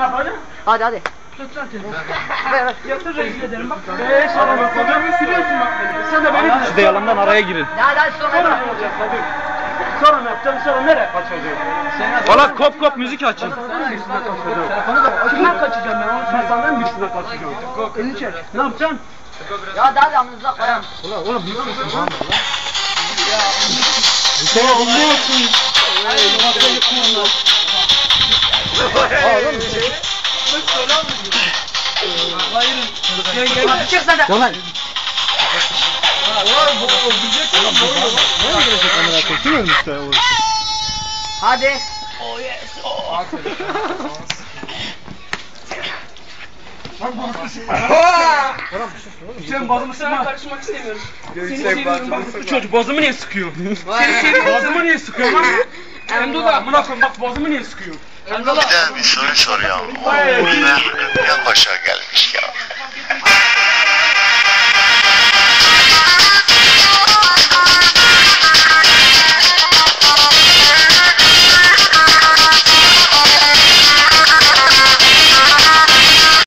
hadi. Hadi hadi. Tut sen telefonu. Ver ver. Yoksa rezil ederim bak. Eee sana bak. Adamı siliyorsun bak. Sen de beni Siz de yalandan araya girin. Hadi hadi sonra Sonra bırak. ne. Sonra ne yapacaksın? Sonra nereye kaçacaksın? Valla kop kop müzik açın. Kaçacağım. Kimden kaçacağım ben? Onu sen senden birisine kaçacağım. Elini çek. Ne yapacaksın? Ya yalnız uzak koyalım. Ulan oğlum bir sürü var mı lan? Çık sen de. Yalan. Hadi. Sen bazımı sıkma. karışmak istemiyorum. Seviyorum bak. Bu çocuk bazımı niye sıkıyor? Seni seviyorum. Bazımı niye sıkıyor lan? Emdo da amına koyayım bak bazımı niye sıkıyor? Bir de bir soru soruyorum. O ne? Ne başa gelmiş ya.